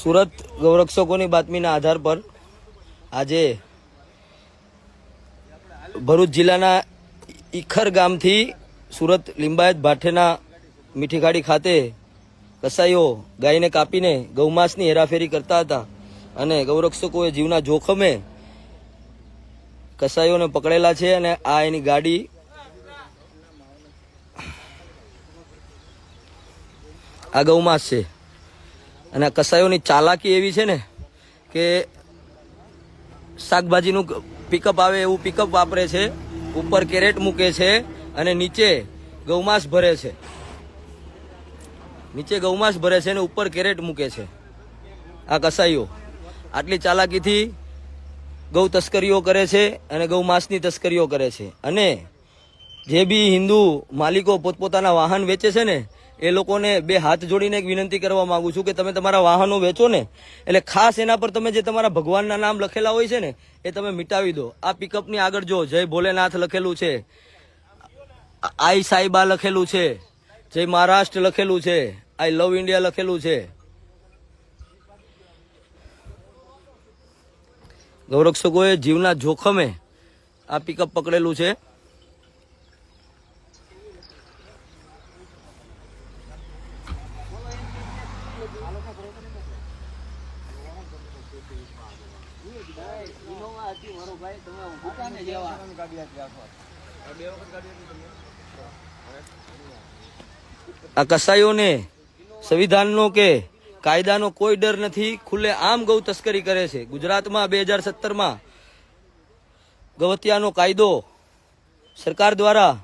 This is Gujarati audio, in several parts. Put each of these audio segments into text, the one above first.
સુરત ગૌરક્ષકોની બાતમીના આધાર પર આજે ભરૂચ જિલ્લાના ઈખર ગામથી સુરત લિંબાયત ભાઠેના મીઠીખાડી ખાતે કસાઈઓ ગાયને કાપીને ગૌમાંસની હેરાફેરી કરતા હતા અને ગૌરક્ષકોએ જીવના જોખમે કસાઈઓને પકડેલા છે અને આ એની ગાડી આ ગૌમાંસ છે. અને આ કસાઈઓની ચાલાકી એવી છે ને કે શાકભાજીનું પિકઅપ આવે એવું પિકઅપ વાપરે છે, ઉપર કેરેટ મૂકે છે અને નીચે ગૌમાંસ ભરે છે. નીચે ગૌમાંસ ભરે છે અને ઉપર કેરેટ મૂકે છે આ કસાઈઓ. આટલી ચાલાકીથી ગૌ તસ્કરીઓ કરે છે અને ગૌમાંસની તસ્કરીઓ કરે છે. અને જે બી હિન્દુ માલિકો પોતપોતાના વાહન વેચે છે ને એ લોકોને બે હાથ જોડીને એક વિનંતી કરવા માંગુ છું કે તમે તમારા વાહનો વેચો ને, એટલે ખાસ એના પર તમે જે તમારા ભગવાનના નામ લખેલા હોય છે ને, એ તમે મિટાવી દો. આ પિકઅપની આગળ જો જય ભોલેનાથ લખેલું છે, આઈ સાઈબા લખેલું છે, જય મહારાષ્ટ્ર લખેલું છે, આઈ લવ ઇન્ડિયા લખેલું છે. ગૌરક્ષકોએ જીવના જોખમે આ પિકઅપ પકડેલું છે. આ કસાઈઓને સંવિધાનનો કે કાયદાનો કોઈ ડર નથી, ખુલ્લે આમ ગૌ તસ્કરી કરે છે. ગુજરાતમાં બે હજાર સત્તરમાં ગવતિયાનો કાયદો સરકાર દ્વારા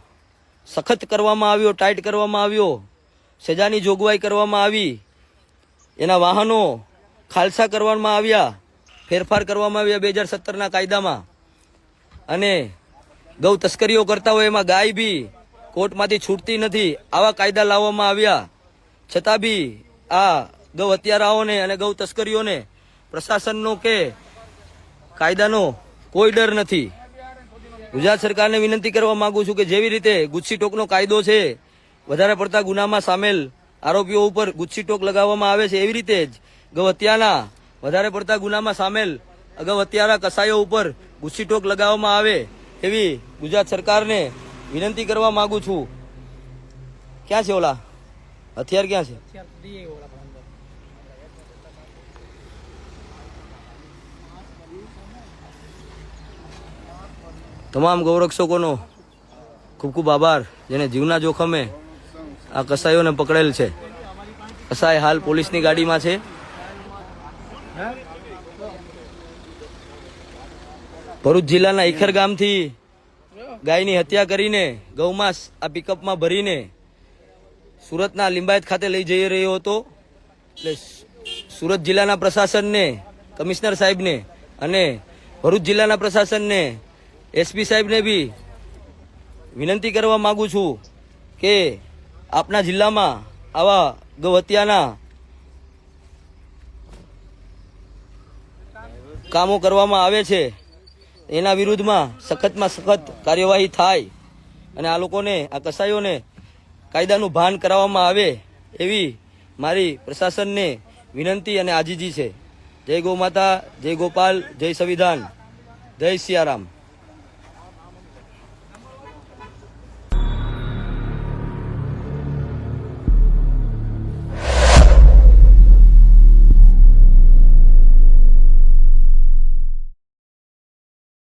સખત કરવામાં આવ્યો, ટાઈટ કરવામાં આવ્યો, સજાની જોગવાઈ કરવામાં આવી. એના વાહનો ખાલસા કરવામાં આવ્યા, ફેરફાર કરવામાં આવ્યા બે હજાર સત્તરના કાયદામાં. અને ગૌ તસ્કરીઓ કરતા હોય એમાં ગાય બી કોર્ટમાંથી છૂટતી નથી, આવા કાયદા લાવવામાં આવ્યા. છતાં બી આ ગૌ હત્યારાઓને અને ગૌ તસ્કરીઓને પ્રશાસનનો કે કાયદાનો કોઈ ડર નથી. ગુજરાત સરકારને વિનંતી કરવા માંગુ છું કે જેવી રીતે ગુચ્છી ટોકનો કાયદો છે, વધારે પડતા ગુનામાં સામેલ આરોપીઓ ઉપર ગુચ્છી ટોક લગાવવામાં આવે છે, એવી રીતે જ ગૌ હત્યાના વધારે પડતા ગુનામાં સામેલ અગવત્યાના કસાયો કસાઈઓ ઉપર ગુસ્સી ટોક લગાવવામાં આવે એવી ગુજરાત સરકારને વિનંતી કરવા માંગુ છું. ક્યાં છે ઓલા? હથિયાર ક્યાં છે? તમામ ગૌરક્ષકોનો ખૂબ ખૂબ આભાર જેને જીવના જોખમે આ કસાઈઓને પકડેલ છે. કસાઈ હાલ પોલીસની ગાડીમાં છે. ભરૂચ જિલ્લાના ઈખર ગામથી ગાયની હત્યા કરીને ગૌમાંસ આ પિકઅપમાં ભરીને સુરતના લિંબાયત ખાતે લઈ જઈ રહ્યો હતો. એટલે સુરત જિલ્લાના પ્રશાસનને, કમિશનર સાહેબને અને ભરૂચ જિલ્લાના પ્રશાસનને એસપી સાહેબને બી વિનંતી કરવા માગું છું કે આપના જિલ્લામાં આવા ગૌ હત્યાના કામો કરવામાં આવે છે, એના વિરુદ્ધમાં સખતમાં સખત કાર્યવાહી થાય અને આ લોકોને, આ કસાઈઓને કાયદાનું ભાન કરાવવામાં આવે એવી મારી પ્રશાસનને વિનંતી અને આજીજી છે. જય ગૌ માતા, જય ગોપાલ, જય સંવિધાન. જય સિયારામ.